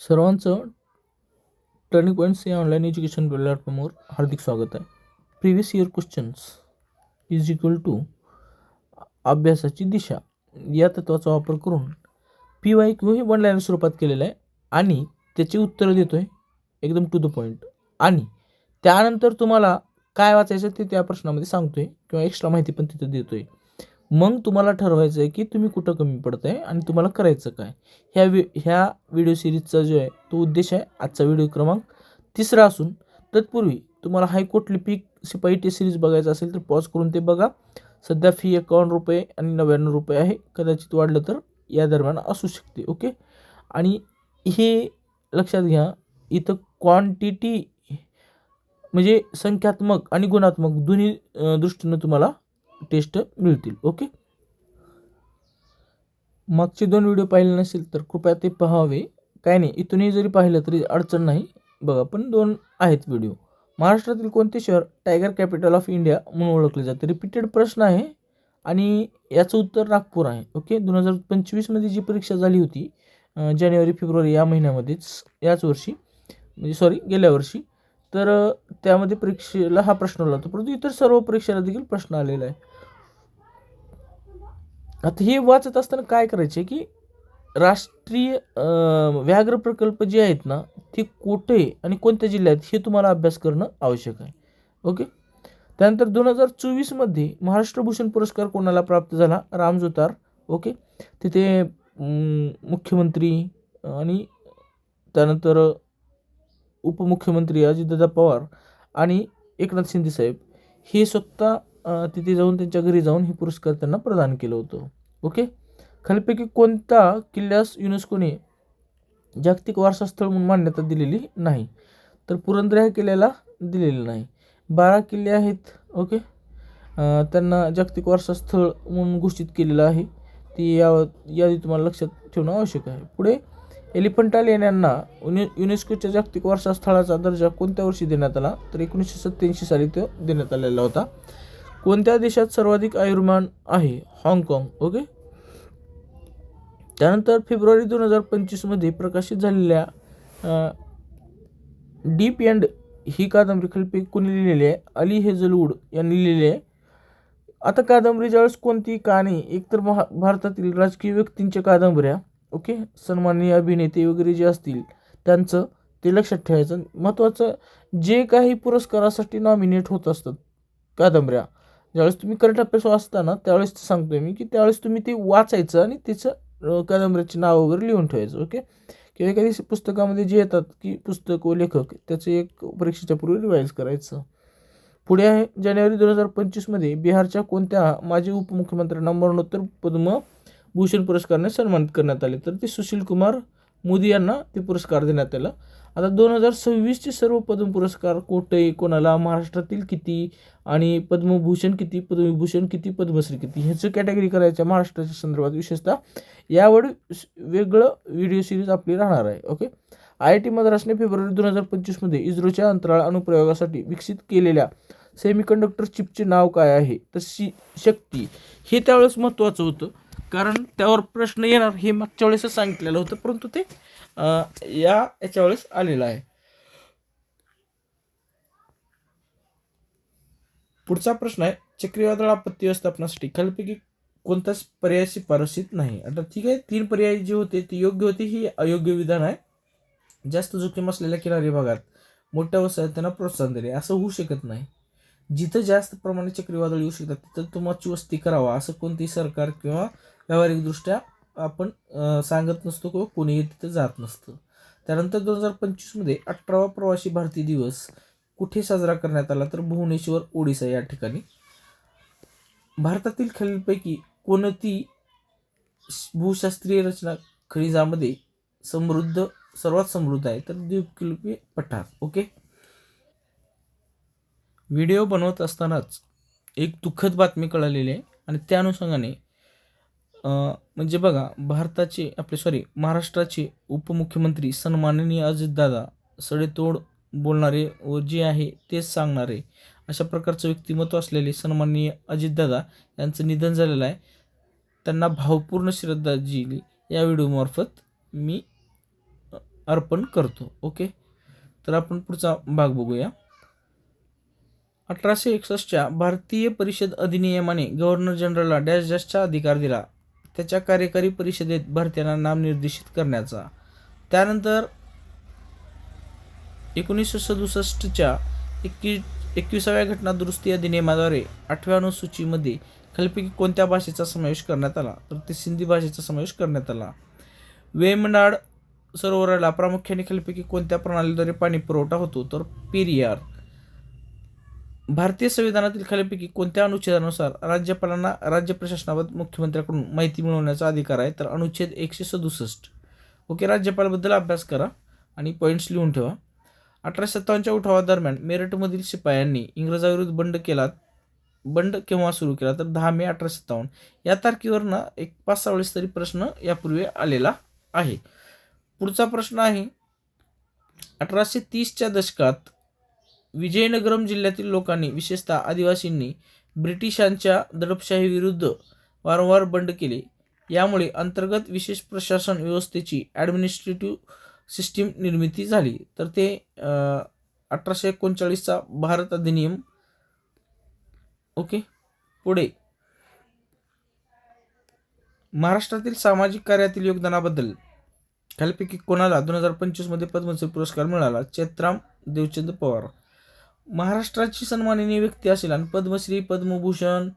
सर्वांचं turning points या online education प्लॅटफॉर्मवर हार्दिक स्वागत आहे. Previous year questions is equal to अभ्यासाची दिशा. या तत्वाचा वापर करून पी वाय क्यू हे वन लाईन स्वरूपात केलेलं आहे आणि त्याची उत्तरं देतो आहे एकदम टू द पॉईंट आणि त्यानंतर तुम्हाला काय वाचायचं ते त्या प्रश्नामध्ये सांगतो आहे किंवा एक्स्ट्रा माहिती पण तिथं देतो आहे मग तुम्हाला ठरवायचं आहे की तुम्ही कुठं कमी पडत आहे आणि तुम्हाला करायचं काय. ह्या वि ह्या व्हिडिओ सिरीजचा जो आहे तो उद्देश आहे आजचा व्हिडिओ क्रमांक तिसरा असून तत्पूर्वी तुम्हाला हायकोर्ट लिपिक शिपाई टी सिरीज बघायचं असेल तर पॉज करून ते बघा. सध्या फी एकावन्न रुपये आणि नव्याण्णव रुपये आहे. कदाचित वाढलं तर या दरम्यान असू शकते ओके आणि हे लक्षात घ्या इथं क्वांटिटी म्हणजे संख्यात्मक आणि गुणात्मक दोन्ही दृष्टीनं तुम्हाला टेस्ट मिळतील ओके? मागचे दोन व्हिडिओ पाहिले नसेल तर कृपया ते पहावे. काय नाही इथूनही जरी पाहिलं तरी अडचण नाही. बघा पण दोन आहेत व्हिडिओ. महाराष्ट्रातील कोणते शहर टायगर कॅपिटल ऑफ इंडिया म्हणून ओळखले जाते? रिपीटेड प्रश्न आहे आणि याचं उत्तर नागपूर आहे ओके? दोन हजार पंचवीसमध्ये जी परीक्षा झाली होती जानेवारी फेब्रुवारी या महिन्यामध्येच याच वर्षी म्हणजे सॉरी गेल्या वर्षी तर त्यामध्ये परीक्षेला हा प्रश्न आला होता. परंतु इतर सर्व परीक्षेला देखील प्रश्न आलेला आहे. आता हे वाचत असताना काय करायचे की राष्ट्रीय व्याघ्र प्रकल्प जे आहेत ना ते कुठे आणि कोणत्या जिल्ह्यात हे तुम्हाला अभ्यास करणं आवश्यक आहे. ओके? त्यानंतर दोन हजार चोवीसमध्ये महाराष्ट्र भूषण पुरस्कार कोणाला प्राप्त झाला? रामजोतार ओके? तिथे मुख्यमंत्री आणि त्यानंतर उपमुख्यमंत्री अजितदादा पवार आणि एकनाथ शिंदे साहेब हे स्वतः तिथे जाऊन त्यांच्या घरी जाऊन हे पुरस्कार त्यांना प्रदान केलं होतं. ओके? खालीपैकी कोणता किल्ल्यास युनेस्कोने जागतिक वारसास्थळ म्हणून मान्यता दिलेली नाही तर पुरंदर ह्या किल्ल्याला दिलेलं नाही. बारा किल्ले आहेत ओके? त्यांना जागतिक वारसास्थळ म्हणून घोषित केलेलं आहे. ती या यादी तुम्हाला लक्षात ठेवणं आवश्यक आहे. पुढे एलिफंटाल यांना युने युनेस्कोच्या जागतिक वारसा स्थळाचा दर्जा कोणत्या वर्षी देण्यात आला? तर एकोणीसशे सत्त्याऐंशी साली तो देण्यात आलेला होता. कोणत्या देशात सर्वाधिक आयुर्मान आहे? हाँगकाँग ओके? त्यानंतर फेब्रुवारी दोन हजार पंचवीसमध्ये प्रकाशित झालेल्या डीप एंड ही कादंबरी खालीपैकी कोणी लिहिलेली आहे? अली हेझलवूड यांनी लिहिलेली आहे. आता कादंबरी ज्यावेळेस कोणती कहाणी एकतर महा भारतातील राजकीय व्यक्तींच्या कादंबऱ्या ओके? सन्माननीय अभिनेते वगैरे जे असतील त्यांचं ते लक्षात ठेवायचं. महत्त्वाचं जे काही पुरस्कारासाठी नॉमिनेट होत असतात कादंबऱ्या ज्यावेळेस तुम्ही करंट अफेअर्स वाचता ना त्यावेळेस ते सांगतोय मी की त्यावेळेस तुम्ही ते वाचायचं आणि त्याचं कादंबऱ्याचे नाव वगैरे लिहून ठेवायचं ओके? किंवा एखादी पुस्तकामध्ये जे येतात की पुस्तक व लेखक त्याचं एक परीक्षेच्या पूर्वी रिवाईज करायचं. पुढे आहे जानेवारी दोन हजार पंचवीसमध्ये बिहारच्या कोणत्या माजी उपमुख्यमंत्र्यांना मरणोत्तर भूषण पुरस्काराने सन्मानित करण्यात आले. तर ते सुशील कुमार मोदी यांना ते पुरस्कार देण्यात आला. आता दोन हजार सव्वीसचे सर्व पद्म पुरस्कार कोठे कोणाला महाराष्ट्रातील किती आणि पद्मभूषण किती पद्मविभूषण किती पद्मश्री किती ह्याचं कॅटेगरी करायच्या महाराष्ट्राच्या संदर्भात विशेषतः. यावर वेगळं व्हिडिओ सिरीज आपली राहणार आहे. ओके आय आय टी मद्रासने फेब्रुवारी दोन हजार पंचवीसमध्ये इस्रोच्या अंतराळ अनुप्रयोगासाठी विकसित केलेल्या सेमीकंडक्टर चिपचे नाव काय आहे? तर शी शक्ती. हे त्यावेळेस महत्त्वाचं होतं. कारण त्यावर प्रश्न येणार हे मागच्या वेळेसच सांगितलेलं होतं परंतु ते या याच्या वेळेस आलेलं आहे. पुढचा प्रश्न आहे चक्रीवादळ आपत्ती व्यवस्थापनासाठी खालीपैकी कोणताच पर्याय शिफारसीत नाही? आता ठीक आहे तीन पर्याय जे होते ते योग्य होते ही अयोग्य विधान आहे. जास्त जोखीम असलेल्या किनारी भागात मोठ्या व्यवसायात त्यांना प्रोत्साहन देणे असं होऊ शकत नाही. जिथं जास्त प्रमाणे चक्रीवादळ येऊ शकतात तिथं तुमची वस्ती करावा असं कोणतेही सरकार किंवा व्यावहारिकदृष्ट्या आपण सांगत नसतो किंवा कोणीही तिथं जात नसतं. त्यानंतर दोन हजार पंचवीसमध्ये अठरावा प्रवासी भारतीय दिवस कुठे साजरा करण्यात आला तर भुवनेश्वर ओडिसा या ठिकाणी. भारतातील खालीलपैकी कोणती भूशास्त्रीय रचना खनिजामध्ये समृद्ध सर्वात समृद्ध आहे? तर द्वीपकल्पी पठार ओके? व्हिडिओ बनवत असतानाच एक दुःखद बातमी कळालेली आहे आणि त्या अनुषंगाने म्हणजे बघा भारताचे आपले सॉरी महाराष्ट्राचे उपमुख्यमंत्री सन्माननीय अजितदादा सडेतोड बोलणारे व जे आहे तेच सांगणारे अशा प्रकारचं व्यक्तिमत्व असलेले सन्माननीय अजितदादा यांचं निधन झालेलं आहे. त्यांना भावपूर्ण श्रद्धांजली या व्हिडिओमार्फत मी अर्पण करतो. ओके? तर आपण पुढचा भाग बघूया. अठराशे एकसष्टच्या भारतीय परिषद अधिनियमाने गव्हर्नर जनरलला डॅश डॅशचा अधिकार दिला. त्याच्या कार्यकारी परिषदेत भारतीयांना नामनिर्देशित करण्याचा. त्यानंतर एकोणीसशे सदुसष्टच्या एकवी एकविसाव्या घटना दुरुस्ती अधिनियमाद्वारे आठव्या अनुसूचीमध्ये खालीलपैकी कोणत्या भाषेचा समावेश करण्यात आला? तर ते सिंधी भाषेचा समावेश करण्यात आला. वेमनाड सरोवराला प्रामुख्याने खालीलपैकी कोणत्या प्रणालीद्वारे पाणी पुरवठा होतो? तर पेरियार. भारतीय संविधानातील खालीपैकी कोणत्या अनुच्छेदानुसार राज्यपालांना राज्य प्रशासनाबाबत मुख्यमंत्र्याकडून माहिती मिळवण्याचा अधिकार आहे? तर अनुच्छेद एकशे सदुसष्ट. ओके राज्यपालबद्दल अभ्यास करा आणि पॉईंट्स लिहून ठेवा. अठराशे सत्तावन्नच्या उठावादरम्यान मेरठमधील शिपायांनी इंग्रजाविरुद्ध बंड केला बंड केव्हा सुरू केला? तर दहा मे अठराशे सत्तावन्न. या तारखेवरनं एक पाच सहा वेळेस तरी प्रश्न यापूर्वी आलेला आहे. पुढचा प्रश्न आहे अठराशे तीसच्या दशकात विजयनगरम जिल्ह्यातील लोकांनी विशेषतः आदिवासींनी ब्रिटिशांच्या दडपशाहीविरुद्ध वारंवार बंड केले. यामुळे अंतर्गत विशेष प्रशासन व्यवस्थेची ॲडमिनिस्ट्रेटिव्ह सिस्टीम निर्मिती झाली. तर ते अठराशे एकोणचाळीसचा भारत अधिनियम. ओके पुढे. महाराष्ट्रातील सामाजिक कार्यातील योगदानाबद्दल. खालीपैकी कोणाला दोन हजार पंचवीसमध्ये पद्मश्री पुरस्कार मिळाला? चैत्राम देवचंद पवार. महाराष्ट्राची सन्माननीय व्यक्ती असेल आणि पद्मश्री पद्मभूषण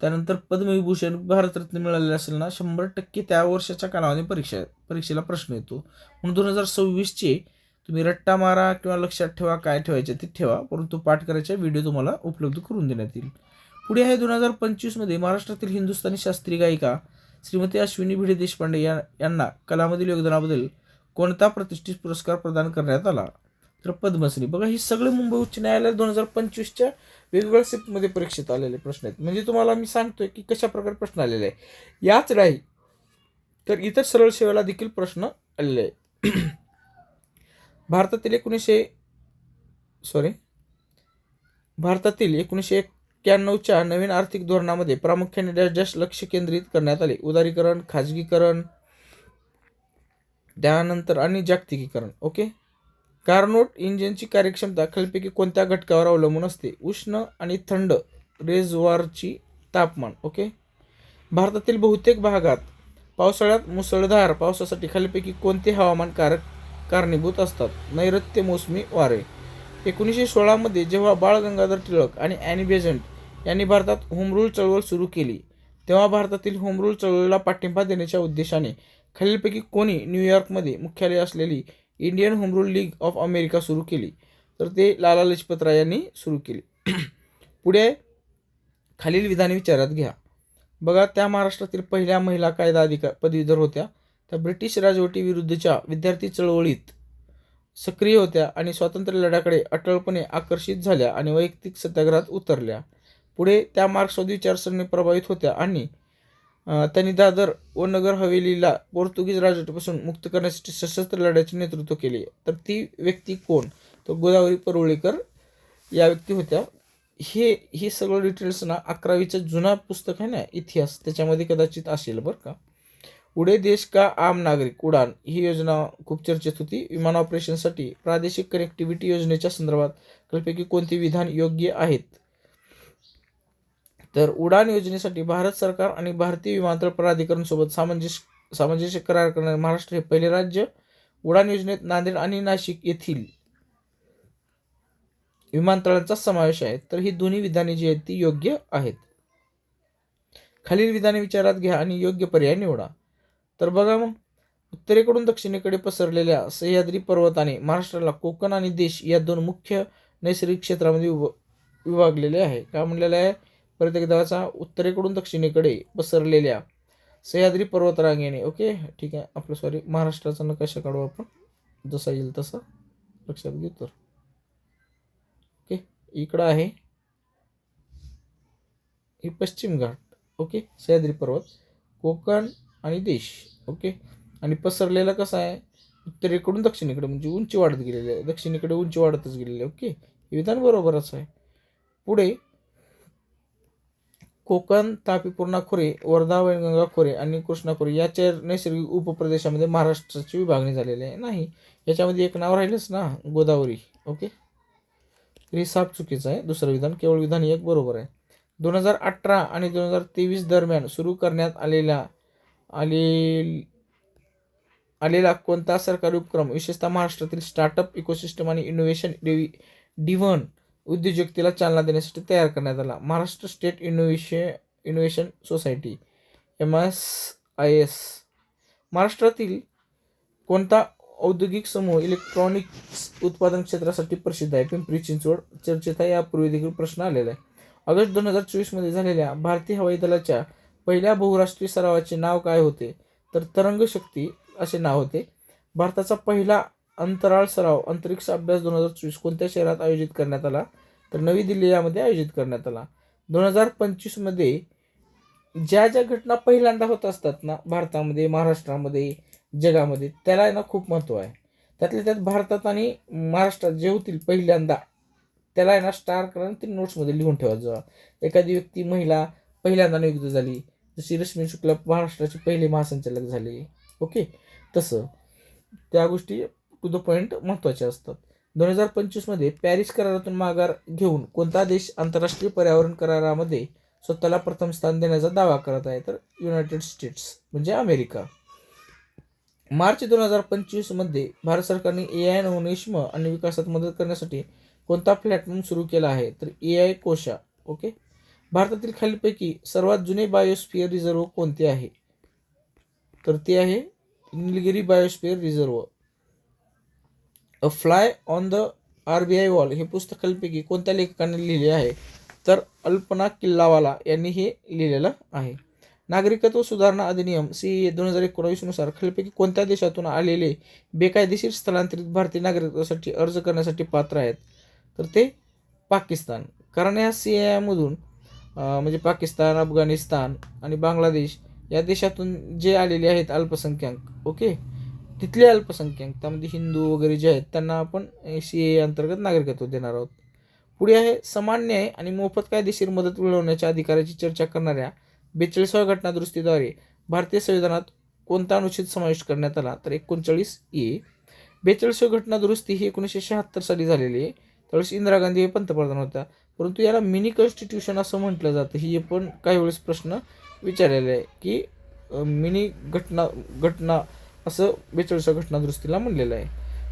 त्यानंतर पद्मविभूषण भारतरत्न मिळालेले असेल ना शंभर टक्के त्या वर्षाच्या कालावधी परीक्षा परीक्षेला प्रश्न येतो. म्हणून दोन हजार सव्वीसचे तुम्ही रट्टा मारा किंवा लक्षात ठेवा काय ठेवायचे ते ठेवा परंतु पाठ करायचे व्हिडिओ तुम्हाला उपलब्ध करून देण्यात येईल. पुढे आहे दोन हजार पंचवीसमध्ये महाराष्ट्रातील हिंदुस्थानी शास्त्रीय गायिका श्रीमती अश्विनी भिडे देशपांडे या यांना कलामधील योगदानाबद्दल कोणता प्रतिष्ठित पुरस्कार प्रदान करण्यात आला? तर पद्मश्री. बघा हे सगळे मुंबई उच्च न्यायालय दोन हजार पंचवीसच्या वेगवेगळ्या शिफ्टमध्ये परीक्षेत आलेले प्रश्न आहेत. म्हणजे तुम्हाला मी सांगतोय की कशा प्रकारे प्रश्न आलेले आहे याच राही तर इतर सरळ सेवेला देखील प्रश्न आलेले आहेत. भारतातील एकोणीसशे सॉरी भारतातील एकोणीसशे एक्क्याण्णवच्या नवीन आर्थिक धोरणामध्ये प्रामुख्याने डॅश डॅश लक्ष केंद्रित करण्यात आले. उदारीकरण खाजगीकरण त्यानंतर आणि जागतिकीकरण. ओके? कार्नोट इंजिनची कार्यक्षमता खालीलपैकी कोणत्या घटकावर अवलंबून असते? उष्ण आणि थंड रेजवारची तापमान ओके? भारतातील बहुतेक भागात पावसाळ्यात मुसळधार पावसासाठी खालीलपैकी कोणते हवामान कारक कारणीभूत असतात? नैऋत्य मोसमी वारे. एकोणीसशे सोळामध्ये जेव्हा बाळ गंगाधर टिळक आणि ॲनी बेझंट यांनी भारतात होमरूल चळवळ सुरू केली तेव्हा भारतातील होमरूल चळवळीला पाठिंबा देण्याच्या उद्देशाने खालीलपैकी कोणी न्यूयॉर्कमध्ये मुख्यालय असलेली Indian home rule league of America सुरू केली. तर ते लाला लजपत राय यांनी सुरू केली. पुढे खालील विधाने विचारात घ्या. बघा त्या महाराष्ट्रातील पहिल्या महिला कायदा अधिकार पदवीधर होत्या. त्या ब्रिटिश राजवटीविरुद्धच्या विद्यार्थी चळवळीत सक्रिय होत्या आणि स्वातंत्र्य लढ्याकडे अटळपणे आकर्षित झाल्या आणि वैयक्तिक सत्याग्रहात उतरल्या. पुढे त्या मार्क्सवादी विचारसरणी प्रभावित होत्या आणि त्यांनी दादर व नगर हवेलीला पोर्तुगीज राजवटीपासून मुक्त करण्यासाठी सशस्त्र लढ्याचे नेतृत्व केले. तर ती व्यक्ती कोण? तर गोदावरी परुळेकर या व्यक्ती होत्या. हे हे सगळं डिटेल्स ना अकरावीचं जुना पुस्तक आहे ना इतिहास. त्याच्यामध्ये कदाचित असेल बरं का. पुढे देश का आम नागरिक? उडान. ही योजना खूप चर्चेत होती. विमान ऑपरेशनसाठी प्रादेशिक कनेक्टिव्हिटी योजनेच्या संदर्भात कल्पैकी कोणती विधान योग्य आहेत? तर उडान योजनेसाठी भारत सरकार आणि भारतीय विमानतळ प्राधिकरणसोबत सामंजस्य सामंजस्य करार करणारे महाराष्ट्र हे पहिले राज्य. उडान योजनेत नांदेड आणि नाशिक येथील विमानतळांचा समावेश आहे. तर ही दोन्ही विधाने जी आहेत ती योग्य आहेत. खालील विधाने विचारात घ्या आणि योग्य पर्याय निवडा. तर बघा मग उत्तरेकडून दक्षिणेकडे पसरलेल्या सह्याद्री पर्वताने महाराष्ट्राला कोकण आणि देश या दोन मुख्य नैसर्गिक क्षेत्रामध्ये विभ- विभागलेले आहे. काय म्हणलेलं आहे? परत एकदाचा उत्तरेकडून दक्षिणेकडे पसरलेल्या सह्याद्री पर्वतरांगेने ओके? ठीक आहे आपलं सॉरी महाराष्ट्राचा नकाशा काढू आपण. जसा येईल तसा लक्षात घेऊ तर. ओके इकडं आहे. ही पश्चिम घाट ओके? सह्याद्री पर्वत कोकण आणि देश ओके? आणि पसरलेला कसा आहे? उत्तरेकडून दक्षिणेकडे म्हणजे उंची वाढत गेलेली आहे. दक्षिणेकडे उंची वाढतच गेलेली आहे ओके? हे विधान बरोबरच आहे. पुढे कोकण तापी पूर्णा खोरे वर्धा वैनगंगा खोरे आणि कृष्णा खोरे नैसर्गिक उपप्रदेशामध्ये महाराष्ट्राची विभागणी झालेली आहे. नाही याच्यामध्ये एक नाव राहिलंच ना गोदावरी. ओके? तर साप चुकीचं आहे. दुसरं विधान केवळ विधान एक बरोबर आहे. दोन हजार अठरा आणि दोन हजार तेवीस दरम्यान सुरू करण्यात आलेला आले आलेला कोणता सरकारी उपक्रम? विशेषतः महाराष्ट्रातील स्टार्टअप इकोसिस्टम आणि इनोव्हेशन डिव्हि डिव्हन उद्योजकतेला चालना देण्यासाठी तयार करण्यात आला. Maharashtra state innovation innovation society M S I S महाराष्ट्रातील कोणता औद्योगिक समूह इलेक्ट्रॉनिक्स उत्पादन क्षेत्रासाठी प्रसिद्ध आहे? पिंपरी चिंचवड चर्चेत आहे. यापूर्वी देखील प्रश्न आलेला आहे. ऑगस्ट दोन हजार चोवीसमध्ये झालेल्या भारतीय हवाई दलाच्या पहिल्या बहुराष्ट्रीय सरावाचे नाव काय होते? तर तरंग शक्ती असे नाव होते. भारताचा पहिला अंतराळ सराव अंतरिक्ष अभ्यास दोन हजार चोवीस कोणत्या शहरात आयोजित करण्यात आला? तर नवी दिल्ली यामध्ये आयोजित करण्यात आला. दोन हजार पंचवीसमध्ये ज्या ज्या घटना पहिल्यांदा होत असतात ना भारतामध्ये महाराष्ट्रामध्ये जगामध्ये त्याला ना खूप महत्त्व आहे. त्यातल्या त्यात भारतात आणि महाराष्ट्रात जे होतील पहिल्यांदा त्याला आहे ना स्टार करून ते नोट्समध्ये लिहून ठेवायचं. एखादी व्यक्ती महिला पहिल्यांदा नियुक्त झाली जशी रश्मी शुक्ला महाराष्ट्राचे पहिले महासंचालक झाले. ओके? तसं. त्या गोष्टी टू द पॉईंट महत्त्वाच्या असतात. दोन हजार पंचवीसमध्ये पॅरिस करारातून माघार घेऊन कोणता देश आंतरराष्ट्रीय पर्यावरण करारामध्ये स्वतःला प्रथम स्थान देण्याचा दावा करत आहे? तर युनायटेड स्टेट्स म्हणजे अमेरिका. मार्च दोन हजार पंचवीसमध्ये भारत सरकारने ए आय नवोन्मेषम आणि विकासात मदत करण्यासाठी कोणता प्लॅटफॉर्म सुरू केला आहे? तर ए आय कोशा ओके? भारतातील खालीलपैकी सर्वात जुने बायोस्फिअर रिझर्व कोणते आहे? तर ते आहे Nilgiri biosphere reserve a fly on the R B I wall हे पुस्तक कोणत्या लेखकाने लिहिले आहे? तर अल्पना किल्लावाला यांनी हे लिहिलेलं आहे. नागरिकत्व सुधारणा अधिनियम सी दोन हजार एकोणावीसनुसार खालीपैकी कोणत्या देशातून आलेले बेकायदेशीर स्थलांतरित भारतीय नागरिकत्वासाठी अर्ज करण्यासाठी पात्र आहेत? तर ते पाकिस्तान. कारण या सी आयमधून म्हणजे पाकिस्तान अफगाणिस्तान आणि बांगलादेश या देशातून जे आलेले आहेत अल्पसंख्याक ओके? तिथले अल्पसंख्याक त्यामध्ये हिंदू वगैरे जे आहेत त्यांना आपण सी ए अंतर्गत नागरिकत्व देणार आहोत. पुढे आहे समान न्याय आणि मोफत कायदेशीर मदत मिळवण्याच्या अधिकाराची चर्चा करणाऱ्या बेचाळीसाव्या घटनादुरुस्तीद्वारे भारतीय संविधानात कोणता अनुच्छेद समाविष्ट करण्यात आला? तर एकोणचाळीस ए. बेचाळीसावी घटनादुरुस्ती ही एकोणीसशे शहात्तर साली झालेली आहे. त्यावेळेस इंदिरा गांधी हे पंतप्रधान होत्या. परंतु याला मिनी कॉन्स्टिट्यूशन असं म्हटलं जातं. ही पण काही वेळेस प्रश्न विचारलेला आहे की मिनी घटना घटना असं बेचाळीसाव्या घटनादुरुस्तीला म्हणलेलं आहे.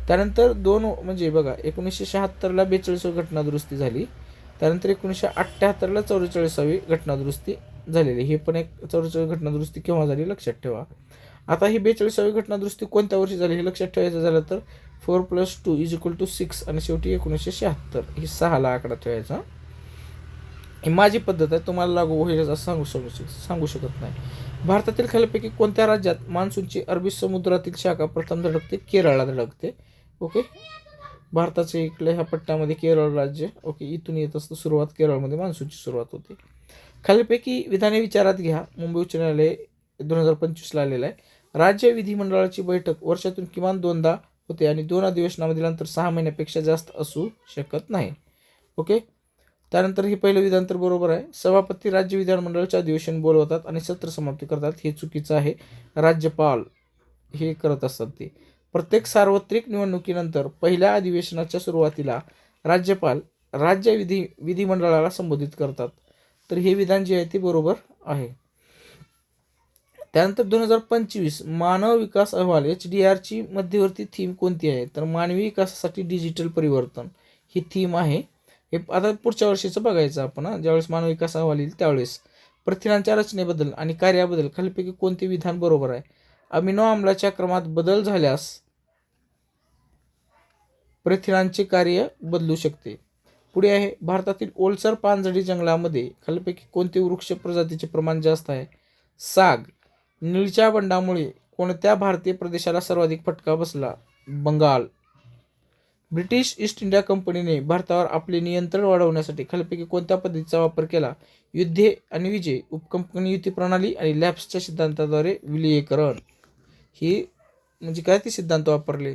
त्यानंतर दोन म्हणजे बघा एकोणीसशे शहात्तरला बेचाळीसावी घटनादुरुस्ती झाली. त्यानंतर एकोणीसशे अठ्ठ्याहत्तरला चौवेचाळीसावी घटनादुरुस्ती झालेली. हे पण एक चौवेचाळीस घटनादुरुस्ती केव्हा झाली लक्षात ठेवा. आता ही बेचाळीसावी घटनादुरुस्ती कोणत्या वर्षी झाली हे लक्षात ठेवायचं झालं तर four plus two is equal to six आणि शेवटी एकोणीसशे शहात्तर. ही सहाला आकडा ठेवायचा. ही माझी पद्धत आहे. तुम्हाला लागू होईल असं सांगू शकू शक सांगू शकत नाही. भारतातील खालीपैकी कोणत्या राज्यात मान्सूनची अरबी समुद्रातील शाखा प्रथम धडकते? केरळला धडकते. ओके. भारताच्या इकडे ह्या पट्ट्यामध्ये केरळ राज्य. ओके इथून येत असतं सुरुवात. केरळमध्ये मान्सूनची सुरुवात होते. खालीपैकी विधाने विचारात घ्या. मुंबई उच्च न्यायालय दोन हजार पंचवीसला आलेलं आहे. राज्य विधिमंडळाची बैठक वर्षातून किमान दोनदा होते आणि दोन अधिवेशनामधील अंतर सहा महिन्यापेक्षा जास्त असू शकत नाही. ओके. त्यानंतर हे पहिलं विधान तर बरोबर आहे. सभापती राज्य विधानमंडळाचे अधिवेशन बोलवतात आणि सत्र समाप्ती करतात. हे चुकीचं आहे. राज्यपाल हे करत असतात ते. प्रत्येक सार्वत्रिक निवडणुकीनंतर पहिल्या अधिवेशनाच्या सुरुवातीला राज्यपाल राज्य विधी विधिमंडळाला संबोधित करतात. तर हे विधान जे आहे ते बरोबर आहे. त्यानंतर दोन हजार पंचवीस मानव विकास अहवाल एच डी आरची मध्यवर्ती थीम कोणती आहे? तर मानवी विकासासाठी डिजिटल परिवर्तन. ही थीम आहे. हे आता पुढच्या वर्षीचं बघायचं आपण ज्यावेळेस मानव विकास अहवाल येईल त्यावेळेस. प्रथिनांच्या रचनेबद्दल आणि कार्याबद्दल खालीपैकी कोणते विधान बरोबर आहे? अमिनो आम्लाच्या क्रमात बदल झाल्यास प्रथिनांचे कार्य बदलू शकते. पुढे आहे भारतातील ओलसर पानझडी जंगलामध्ये खालीपैकी कोणते वृक्ष प्रजातीचे प्रमाण जास्त आहे? साग. निळच्या बंडामुळे कोणत्या भारतीय प्रदेशाला सर्वाधिक फटका बसला? बंगाल. ब्रिटिश ईस्ट इंडिया कंपनीने भारतावर आपले नियंत्रण वाढवण्यासाठी खालीपैकी कोणत्या पद्धतीचा वापर केला? युद्धे आणि विजय उपकंपनी युती प्रणाली आणि लॅब्सच्या सिद्धांताद्वारे विलीनीकरण ही म्हणजे काय ते सिद्धांत वापरले?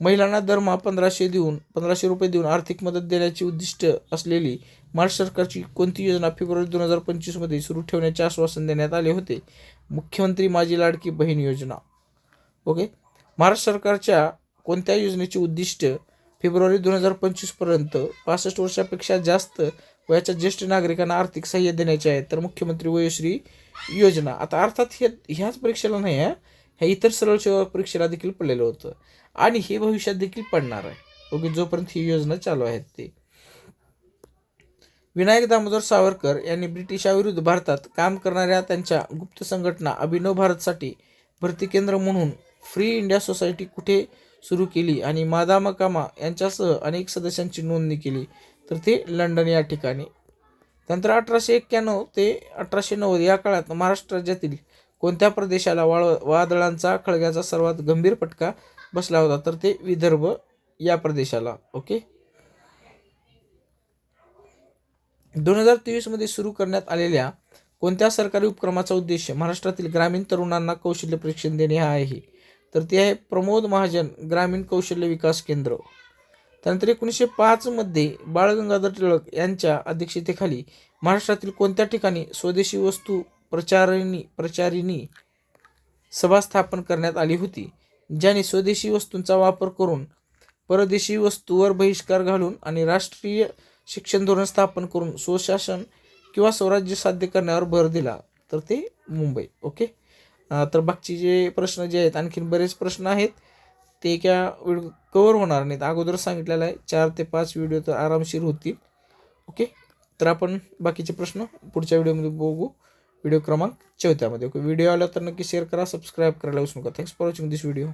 महिलांना दरमहा पंधराशे देऊन पंधराशे रुपये देऊन आर्थिक मदत देण्याची उद्दिष्ट असलेली महाराष्ट्र सरकारची कोणती योजना फेब्रुवारी दोन हजार पंचवीसमध्ये सुरू ठेवण्याचे आश्वासन देण्यात आले होते? मुख्यमंत्री माझी लाडकी बहीण योजना. ओके? महाराष्ट्र सरकारच्या कोणत्या योजनेचे उद्दिष्ट फेब्रुवारी दोन हजार पंचवीसपर्यंत पासष्ट वर्षापेक्षा जास्त वयाच्या ज्येष्ठ नागरिकांना आर्थिक सहाय्य देण्याचे आहे. तर मुख्यमंत्री वयोश्री योजना. आता अर्थात हे ह्याच परीक्षेला नाही आहे ह्या इतर सरळ सेवा परीक्षेला देखील पडलेलं होतं. आणि हे भविष्यात देखील पडणार आहे. ओके जोपर्यंत ही योजना चालू आहेत ते. विनायक दामोदर सावरकर यांनी ब्रिटिशाविरुद्ध भारतात काम करणाऱ्या त्यांच्या गुप्त संघटना अभिनव भारतसाठी भरती केंद्र म्हणून फ्री इंडिया सोसायटी कुठे सुरू केली आणि मादा मकामा यांच्यासह अनेक सदस्यांची नोंदणी केली. तर ते लंडन या ठिकाणी. त्यानंतर अठराशे एक्क्याण्णव ते अठराशे नव्वद या काळात महाराष्ट्र राज्यातील कोणत्या प्रदेशाला वाळ वादळांचा खळग्याचा सर्वात गंभीर फटका बसला होता? तर ते विदर्भ या प्रदेशाला. ओके? दोन हजार तेवीसमध्ये सुरू करण्यात आलेल्या कोणत्या सरकारी उपक्रमाचा उद्देश महाराष्ट्रातील ग्रामीण तरुणांना कौशल्य प्रशिक्षण देणे हा आहे? तर ते आहे प्रमोद महाजन ग्रामीण कौशल्य विकास केंद्र. त्यानंतर एकोणीसशे पाचमध्ये बाळ गंगाधर टिळक यांच्या अध्यक्षतेखाली महाराष्ट्रातील कोणत्या ठिकाणी स्वदेशी वस्तू प्रचारिणी प्रचारिणी सभा स्थापन करण्यात आली होती? ज्याने स्वदेशी वस्तूंचा वापर करून परदेशी वस्तूवर बहिष्कार घालून आणि राष्ट्रीय शिक्षण धोरण स्थापन करून स्वशासन किंवा स्वराज्य साध्य करण्यावर भर दिला. तर ते मुंबई. ओके? तर बाकीचे जे प्रश्न जे आहेत आणखीन बरेच प्रश्न आहेत ते क्या व्हिडिओ कवर होणार नाहीत. अगोदर सांगितलेलं आहे चार ते पाच व्हिडिओ तर आरामशीर होतील. ओके तर आपण बाकीचे प्रश्न पुढच्या व्हिडिओमध्ये बघू. व्हिडिओ क्रमांक चौथ्यामध्ये. ओके व्हिडिओ आला तर नक्की शेअर करा सबस्क्राईब करायला विसरू नका. Thanks for watching this video